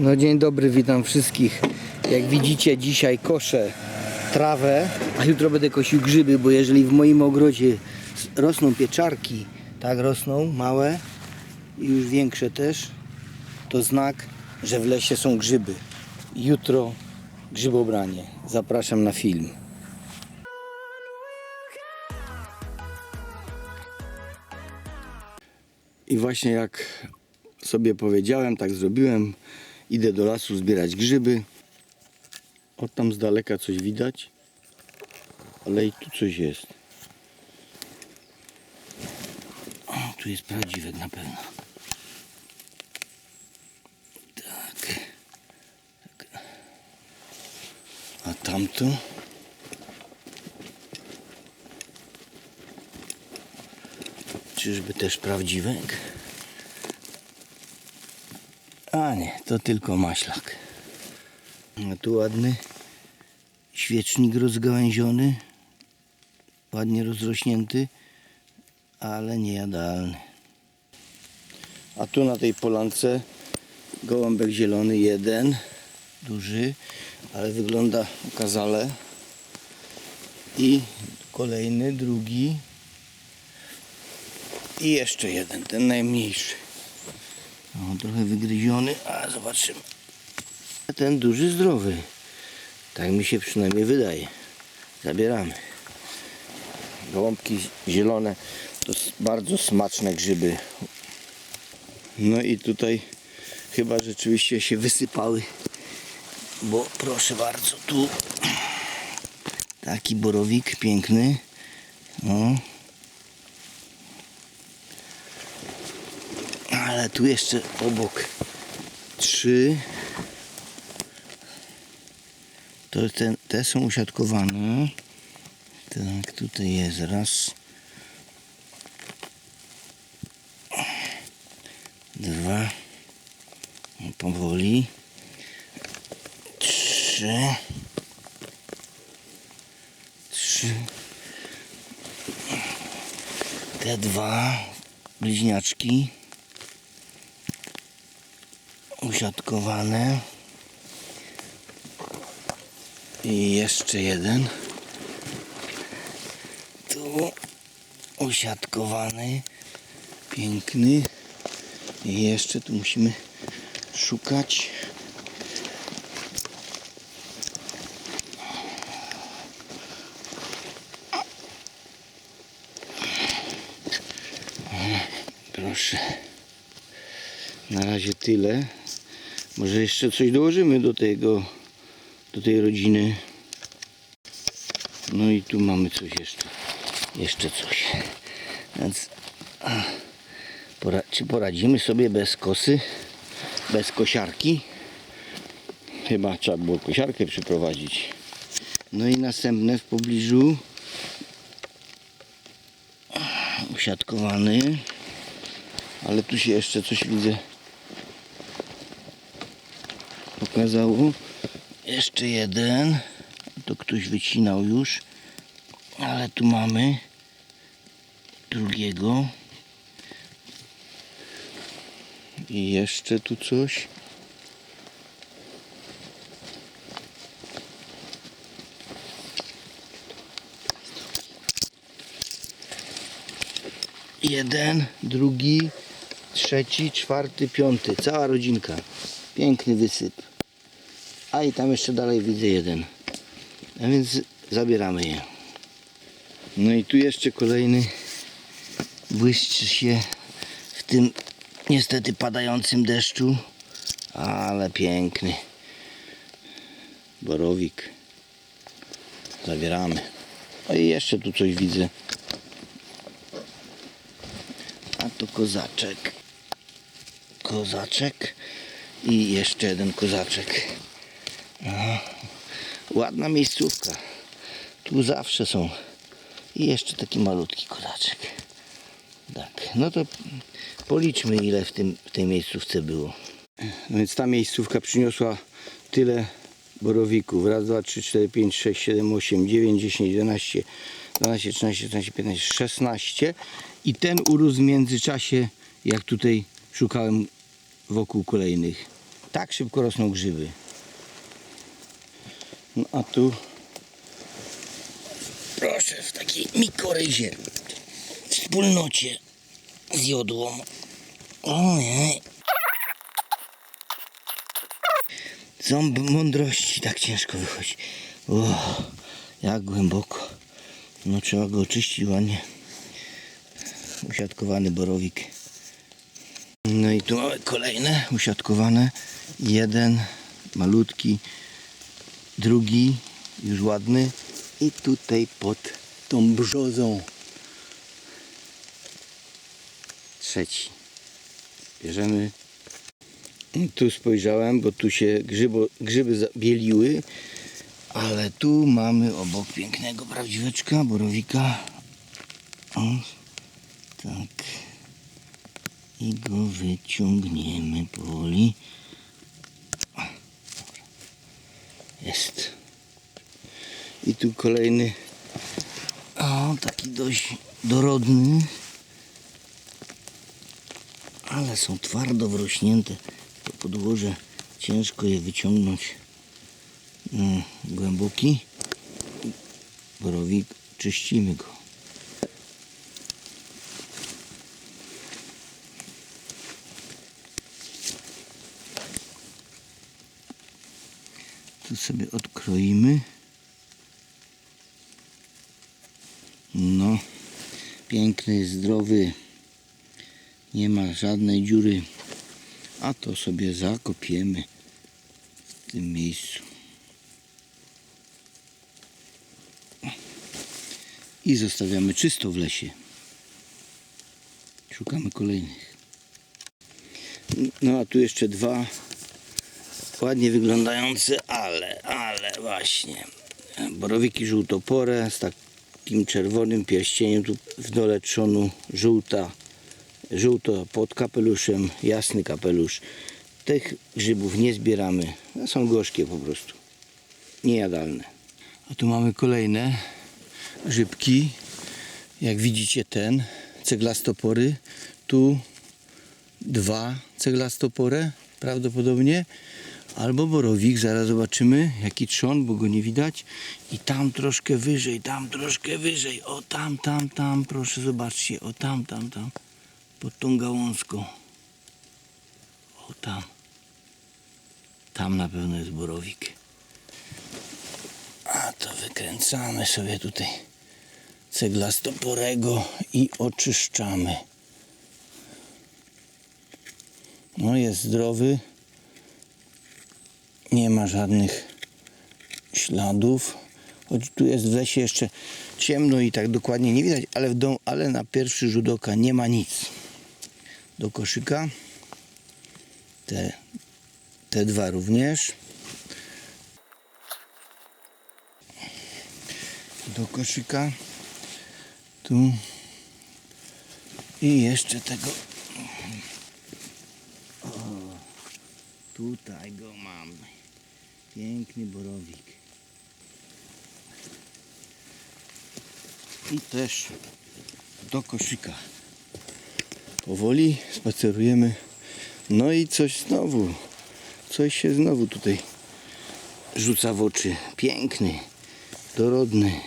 No dzień dobry, witam wszystkich. Jak widzicie dzisiaj koszę trawę, a jutro będę kosił grzyby, bo jeżeli w moim ogrodzie rosną pieczarki, tak rosną, małe i już większe też, to znak, że w lesie są grzyby. Jutro grzybobranie. Zapraszam na film. I właśnie jak sobie powiedziałem, tak zrobiłem. Idę do lasu zbierać grzyby. O tam z daleka coś widać. Ale i tu coś jest. O, tu jest prawdziwek na pewno. Tak. tak. A tamto? Czyżby też prawdziwek? A nie, to tylko maślak. A tu ładny świecznik rozgałęziony, ładnie rozrośnięty, ale niejadalny. A tu na tej polance gołąbek zielony jeden, duży, ale wygląda okazale. I kolejny, drugi. I jeszcze jeden, ten najmniejszy. O, trochę wygryziony, a zobaczymy. Ten duży zdrowy. Tak mi się przynajmniej wydaje. Zabieramy. Gołąbki zielone to bardzo smaczne grzyby. No i tutaj chyba rzeczywiście się wysypały. Bo proszę bardzo, tu taki borowik piękny. No. Ale tu jeszcze obok trzy. To te, te są usiadkowane. Tak, tutaj jest raz. Dwa. No, Powoli. Trzy. Trzy. Te dwa bliźniaczki usiadkowane. I jeszcze jeden. Tu usiadkowany. Piękny. I jeszcze tu musimy szukać. Proszę. Na razie tyle. Może jeszcze coś dołożymy do tego, do tej rodziny. No i tu mamy coś jeszcze. Jeszcze coś. Więc pora, czy poradzimy sobie bez kosy? Bez kosiarki? Chyba trzeba było kosiarkę przyprowadzić. No i następne w pobliżu usiadkowany. Ale tu się jeszcze coś widzę pokazało. Jeszcze jeden. To ktoś wycinał już. Ale tu mamy drugiego. I jeszcze tu coś. Jeden, drugi, trzeci, czwarty, piąty. Cała rodzinka. Piękny wysyp. A i tam jeszcze dalej widzę jeden. A więc zabieramy je. No i tu jeszcze kolejny błyszczy się w tym niestety padającym deszczu. Ale piękny. Borowik. Zabieramy. O i jeszcze tu coś widzę. A to kozaczek. Kozaczek. I jeszcze jeden kozaczek. Ładna miejscówka. Tu zawsze są. I jeszcze taki malutki kozaczek. Tak, no to policzmy ile w, tym, w tej miejscówce było. No więc ta miejscówka przyniosła tyle borowików. Raz, dwa, trzy, cztery, pięć, sześć, siedem, osiem, dziewięć, dziesięć, jedenaście, dwanaście, trzynaście, czternaście, piętnaście, szesnaście. I ten urósł w międzyczasie, jak tutaj szukałem wokół kolejnych. Tak szybko rosną grzyby. No a tu proszę w takiej mikoryzie wspólnocie z jodłą. Ojej. Ząb mądrości tak ciężko wychodzi. O, jak głęboko. No trzeba go oczyścić ładnie. Usiadkowany borowik. No i tu mamy kolejne usiadkowane. Jeden malutki, drugi już ładny i tutaj pod tą brzozą trzeci. Bierzemy. Tu spojrzałem, bo tu się grzybo, grzyby zabieliły, ale tu mamy obok pięknego prawdziweczka, borowika. O, tak. I go wyciągniemy powoli. O, dobra. Jest. I tu kolejny. O, taki dość dorodny. Ale są twardo wrośnięte. To podłoże ciężko je wyciągnąć. Mm, głęboki. Borowik, czyścimy go. Tu sobie odkroimy. No, piękny, zdrowy. Nie ma żadnej dziury. A to sobie zakopiemy w tym miejscu. I zostawiamy czysto w lesie. Szukamy kolejnych. No a tu jeszcze dwa ładnie wyglądające, ale, ale właśnie. Borowiki żółtopore z takim czerwonym pierścieniem tu w dole trzonu żółta, żółto pod kapeluszem, jasny kapelusz. Tych grzybów nie zbieramy, są gorzkie po prostu, niejadalne. A tu mamy kolejne grzybki, jak widzicie ten, ceglastopory, tu dwa ceglastopore prawdopodobnie, albo borowik, zaraz zobaczymy jaki trzon, bo go nie widać i tam troszkę wyżej, tam troszkę wyżej, o tam, tam, tam, proszę zobaczcie, o tam, tam, tam, pod tą gałązką, o tam, tam na pewno jest borowik. A to wykręcamy sobie tutaj ceglastoporego i oczyszczamy. No jest zdrowy. Nie ma żadnych śladów. Choć tu jest w lesie jeszcze ciemno i tak dokładnie nie widać, ale, w dom, ale na pierwszy rzut oka nie ma nic. Do koszyka. Te, te dwa również. Do koszyka. Tu. I jeszcze tego Tutaj go mamy. Piękny borowik. I też do koszyka. Powoli spacerujemy. No i coś znowu. Coś się znowu tutaj rzuca w oczy. Piękny, dorodny,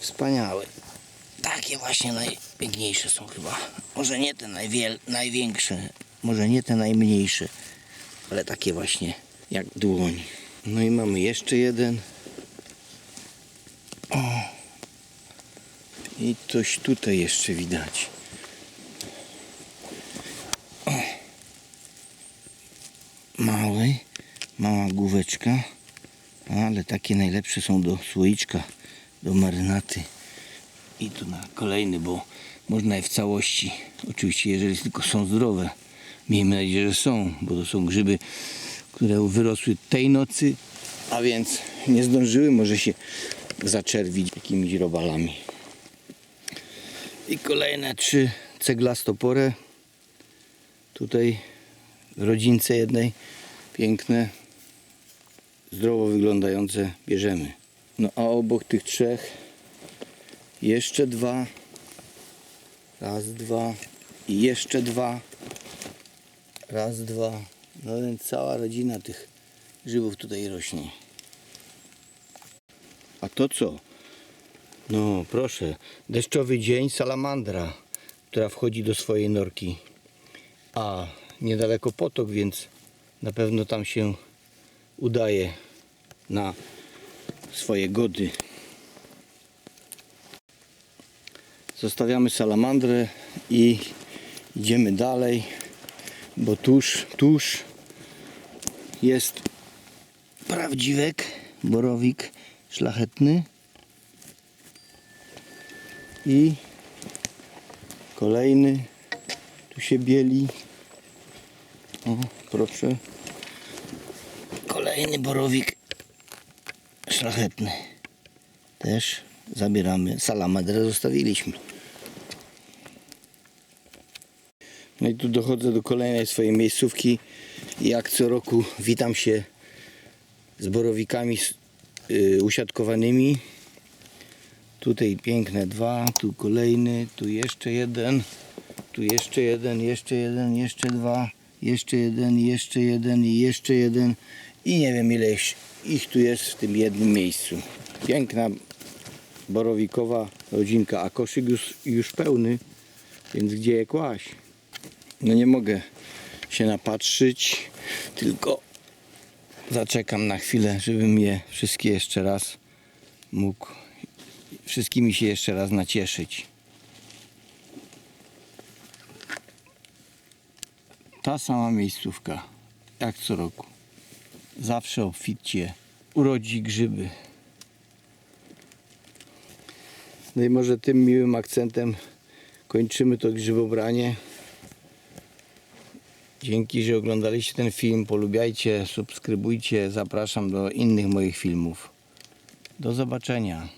wspaniały. Takie właśnie najpiękniejsze są chyba. Może nie te najwiel- największe, może nie te najmniejsze ale takie właśnie jak dłoń. No i mamy jeszcze jeden. O. I coś tutaj jeszcze widać. O. Mały, mała główeczka, ale takie najlepsze są do słoiczka, do marynaty. I tu na kolejny, bo można je w całości, oczywiście jeżeli tylko są zdrowe, Miejmy nadzieję, że są, bo to są grzyby, które wyrosły tej nocy, a więc nie zdążyły może się zaczerwić jakimiś robalami. I kolejne trzy ceglastopore. Tutaj w rodzince jednej piękne, zdrowo wyglądające bierzemy. No a obok tych trzech jeszcze dwa. Raz, dwa i jeszcze dwa. Raz, dwa, No więc cała rodzina tych grzybów tutaj rośnie. A to co? No proszę, deszczowy dzień, salamandra, która wchodzi do swojej norki. A niedaleko potok, więc na pewno tam się udaje na swoje gody. Zostawiamy salamandrę i idziemy dalej, bo tuż, tuż jest prawdziwek, borowik szlachetny i kolejny tu się bieli. O, proszę. Kolejny borowik szlachetny. Też zabieramy. Salamandrę zostawiliśmy. No i tu dochodzę do kolejnej swojej miejscówki. Jak co roku witam się z borowikami y, usiadkowanymi. Tutaj piękne dwa, tu kolejny, tu jeszcze jeden, tu jeszcze jeden, jeszcze jeden, jeszcze dwa, jeszcze jeden, jeszcze jeden i jeszcze jeden. I nie wiem ile ich- ich tu jest w tym jednym miejscu. Piękna borowikowa rodzinka, a koszyk już, już pełny, więc gdzie je kłaść? No nie mogę się napatrzyć, tylko zaczekam na chwilę, żebym je wszystkie jeszcze raz mógł wszystkimi się jeszcze raz nacieszyć. Ta sama miejscówka, jak co roku. Zawsze obficie urodzi grzyby. No i może tym miłym akcentem kończymy to grzybobranie. Dzięki, że oglądaliście ten film. Polubiajcie, subskrybujcie. Zapraszam do innych moich filmów. Do zobaczenia.